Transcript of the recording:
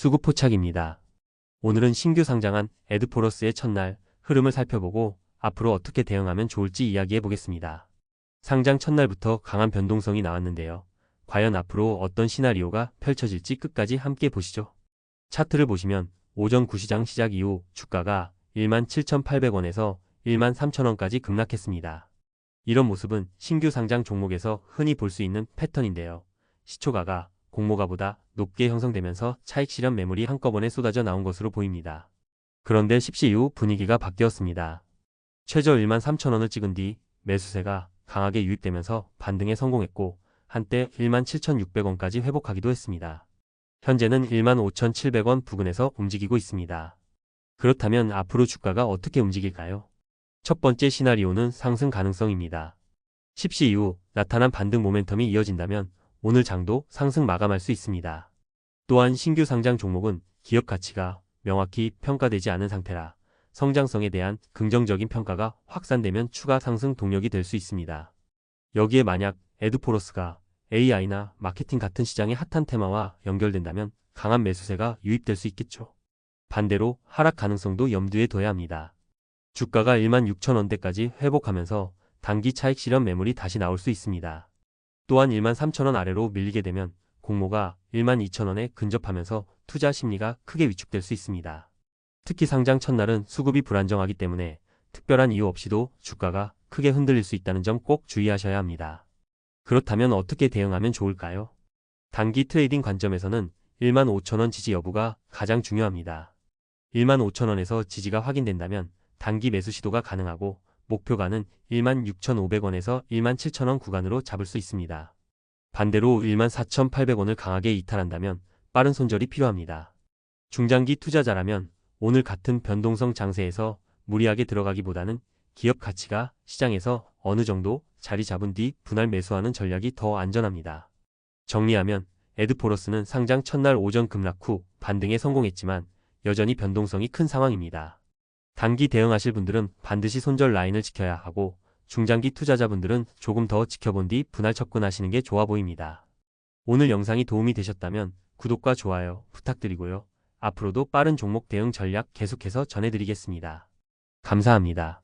수급 포착입니다. 오늘은 신규 상장한 에드포러스의 첫날 흐름을 살펴보고 앞으로 어떻게 대응하면 좋을지 이야기해 보겠습니다. 상장 첫날부터 강한 변동성이 나왔는데요. 과연 앞으로 어떤 시나리오가 펼쳐질지 끝까지 함께 보시죠. 차트를 보시면 오전 9시장 시작 이후 주가가 17,800원에서 13,000원까지 급락했습니다. 이런 모습은 신규 상장 종목에서 흔히 볼 수 있는 패턴인데요. 시초가가 공모가보다 높게 형성되면서 차익 실현 매물이 한꺼번에 쏟아져 나온 것으로 보입니다. 그런데 10시 이후 분위기가 바뀌었습니다. 최저 13,000원을 찍은 뒤 매수세가 강하게 유입되면서 반등에 성공했고 한때 17,600원까지 회복하기도 했습니다. 현재는 15,700원 부근에서 움직이고 있습니다. 그렇다면 앞으로 주가가 어떻게 움직일까요? 첫 번째 시나리오는 상승 가능성입니다. 10시 이후 나타난 반등 모멘텀이 이어진다면 오늘 장도 상승 마감할 수 있습니다. 또한 신규 상장 종목은 기업 가치가 명확히 평가되지 않은 상태라 성장성에 대한 긍정적인 평가가 확산되면 추가 상승 동력이 될 수 있습니다. 여기에 만약 에드포러스가 AI나 마케팅 같은 시장의 핫한 테마와 연결된다면 강한 매수세가 유입될 수 있겠죠. 반대로 하락 가능성도 염두에 둬야 합니다. 주가가 16,000원대까지 회복하면서 단기 차익 실현 매물이 다시 나올 수 있습니다. 또한 13,000원 아래로 밀리게 되면 공모가 12,000원에 근접하면서 투자 심리가 크게 위축될 수 있습니다. 특히 상장 첫날은 수급이 불안정하기 때문에 특별한 이유 없이도 주가가 크게 흔들릴 수 있다는 점 꼭 주의하셔야 합니다. 그렇다면 어떻게 대응하면 좋을까요? 단기 트레이딩 관점에서는 15,000원 지지 여부가 가장 중요합니다. 15,000원에서 지지가 확인된다면 단기 매수 시도가 가능하고 목표가는 16,500원에서 17,000원 구간으로 잡을 수 있습니다. 반대로 14,800원을 강하게 이탈한다면 빠른 손절이 필요합니다. 중장기 투자자라면 오늘 같은 변동성 장세에서 무리하게 들어가기보다는 기업 가치가 시장에서 어느 정도 자리 잡은 뒤 분할 매수하는 전략이 더 안전합니다. 정리하면 에드포러스는 상장 첫날 오전 급락 후 반등에 성공했지만 여전히 변동성이 큰 상황입니다. 단기 대응하실 분들은 반드시 손절 라인을 지켜야 하고 중장기 투자자분들은 조금 더 지켜본 뒤 분할 접근하시는 게 좋아 보입니다. 오늘 영상이 도움이 되셨다면 구독과 좋아요 부탁드리고요. 앞으로도 빠른 종목 대응 전략 계속해서 전해드리겠습니다. 감사합니다.